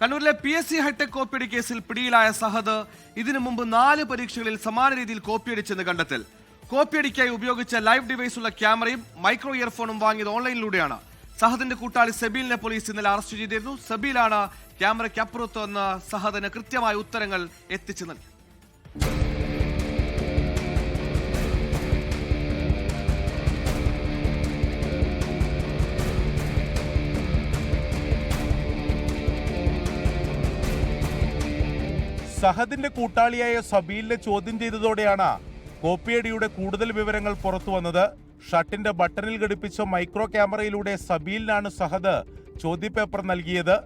കണ്ണൂരിലെ P S C hitech കോപ്പിയടി കേസിൽ പിടിയിലായ സഹദ് ഇതിനു മുമ്പ് നാല് പരീക്ഷകളിൽ സമാന രീതിയിൽ കോപ്പിയടിച്ചെന്ന് കണ്ടെത്തൽ. കോപ്പിയടിക്കായി ഉപയോഗിച്ച ലൈവ് ഡിവൈസുള്ള ക്യാമറയും മൈക്രോ ഇയർഫോണും വാങ്ങിയത് ഓൺലൈനിലൂടെയാണ്. സഹദിന്റെ കൂട്ടാളി സെബീലിനെ പോലീസ് ഇന്നലെ അറസ്റ്റ് ചെയ്തിരുന്നു. സെബീലാണ് ക്യാമറയ്ക്ക് അപ്പുറത്ത് നിന്ന് സഹദിന് കൃത്യമായ ഉത്തരങ്ങൾ എത്തിച്ചു നൽകി. സഹദിന്റെ കൂട്ടാളിയായ സബീലിനെ ചോദ്യം ചെയ്തതോടെയാണ് കോപ്പിയടിയുടെ കൂടുതൽ വിവരങ്ങൾ പുറത്തു വന്നത്. ഷട്ടിന്റെ ബട്ടണിൽ ഘടിപ്പിച്ച മൈക്രോ ക്യാമറയിലൂടെ സബീലിനാണ് സഹദ് ചോദ്യപേപ്പർ നൽകിയത്.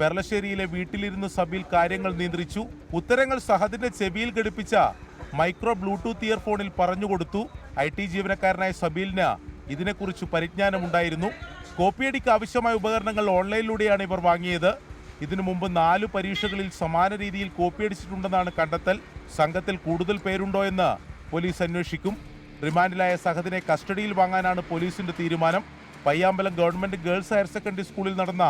പെർലശ്ശേരിയിലെ വീട്ടിലിരുന്ന് സബീൽ കാര്യങ്ങൾ നിയന്ത്രിച്ചു. ഉത്തരങ്ങൾ സഹദിന്റെ ചെവിയിൽ ഘടിപ്പിച്ച മൈക്രോ ബ്ലൂടൂത്ത് ഇയർഫോണിൽ പറഞ്ഞുകൊടുത്തു ഐ ടി ജീവനക്കാരനായ സബീലിന് ഇതിനെക്കുറിച്ച് പരിജ്ഞാനമുണ്ടായിരുന്നു. കോപ്പിയടിക്ക് ആവശ്യമായ ഉപകരണങ്ങൾ ഓൺലൈനിലൂടെയാണ് ഇവർ വാങ്ങിയത്. ഇതിനു മുമ്പ് നാല് പരീക്ഷകളിൽ സമാന രീതിയിൽ കോപ്പിയടിച്ചിട്ടുണ്ടെന്നാണ് കണ്ടെത്തൽ. സംഘത്തിൽ കൂടുതൽ പേരുണ്ടോ എന്ന് പോലീസ് അന്വേഷിക്കും. റിമാൻഡിലായ സഹദിനെ കസ്റ്റഡിയിൽ വാങ്ങാനാണ് പോലീസിന്റെ തീരുമാനം. Payyambalam government girls higher secondary സ്കൂളിൽ നടന്ന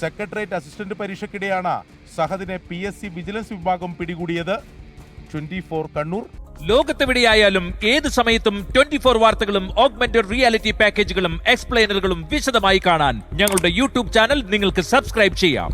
സെക്രട്ടേറിയറ്റ് അസിസ്റ്റന്റ് പരീക്ഷയ്ക്കിടെയാണ് സഹദിനെ പി എസ് സി വിജിലൻസ് വിഭാഗം പിടികൂടിയത്. Twenty four Kannur. ലോകത്തെവിടെയായാലും ഏത് സമയത്തും ട്വന്റി ഫോർ വാർത്തകളും ഓഗ്മെന്റഡ് റിയാലിറ്റി പാക്കേജുകളും എക്സ്പ്ലെയിനറുകളും വിശദമായി കാണാൻ ഞങ്ങളുടെ യൂട്യൂബ് ചാനൽ നിങ്ങൾക്ക് സബ്സ്ക്രൈബ് ചെയ്യാം.